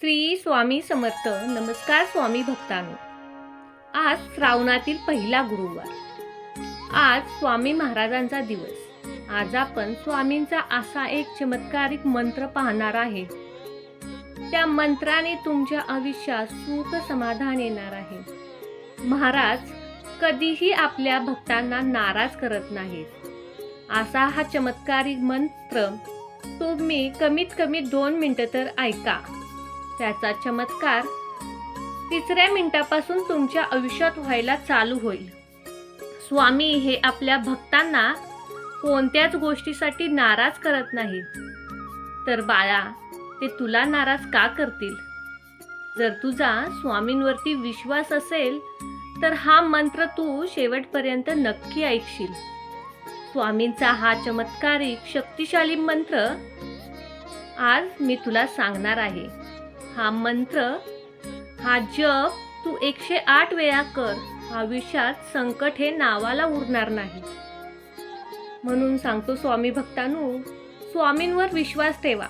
श्री स्वामी समर्थ. नमस्कार स्वामी भक्तांनो. आज श्रावणातील पहिला गुरुवार. आज स्वामी महाराजांचा दिवस. आज आपण स्वामींचा असा एक चमत्कारिक मंत्र पाहणार आहे. त्या मंत्राने तुमच्या आयुष्यात सुख समाधान येणार आहे. महाराज कधीही आपल्या भक्तांना नाराज करत नाहीत. असा हा चमत्कारिक मंत्र तुम्ही कमीत कमी दोन मिनटं तर ऐका. त्याचा चमत्कार तिसऱ्या मिनिटापासून तुमच्या आयुष्यात व्हायला चालू होईल. स्वामी हे आपल्या भक्तांना कोणत्याच गोष्टीसाठी नाराज करत नाहीत. तर बाळा ते तुला नाराज का करतील? जर तुझा स्वामींवरती विश्वास असेल तर हा मंत्र तू शेवटपर्यंत नक्की ऐकशील. स्वामींचा हा चमत्कारिक शक्तिशाली मंत्र आज मी तुला सांगणार आहे. हा मंत्र हा जप तू एकशे आठ वेळा कर. आयुष्यात संकट हे नावाला उरणार नाही. म्हणून सांगतो स्वामी भक्तांनो स्वामींवर विश्वास ठेवा.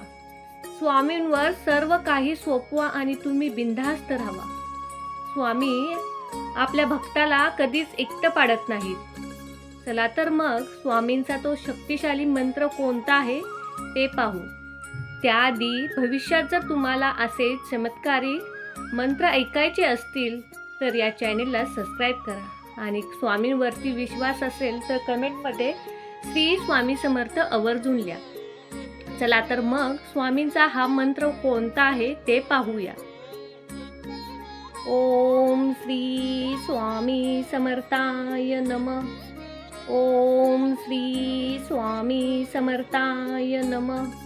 स्वामींवर सर्व काही सोपवा आणि तुम्ही बिनधास्त राहा. स्वामी आपल्या भक्ताला कधीच एकटं पाडत नाहीत. चला तर मग स्वामींचा तो शक्तिशाली मंत्र कोणता आहे ते पाहू. त्याआधी भविष्यात जर तुम्हाला असे चमत्कारी मंत्र ऐकायचे असतील तर या चॅनेलला सबस्क्राईब करा. आणि स्वामींवरती विश्वास असेल तर कमेंटमध्ये श्री स्वामी समर्थ आवर्जून लिहा. चला तर मग स्वामींचा हा मंत्र कोणता आहे ते पाहूया. ओम श्री स्वामी समर्थाय नमः. ओम श्री स्वामी समर्थाय नमः.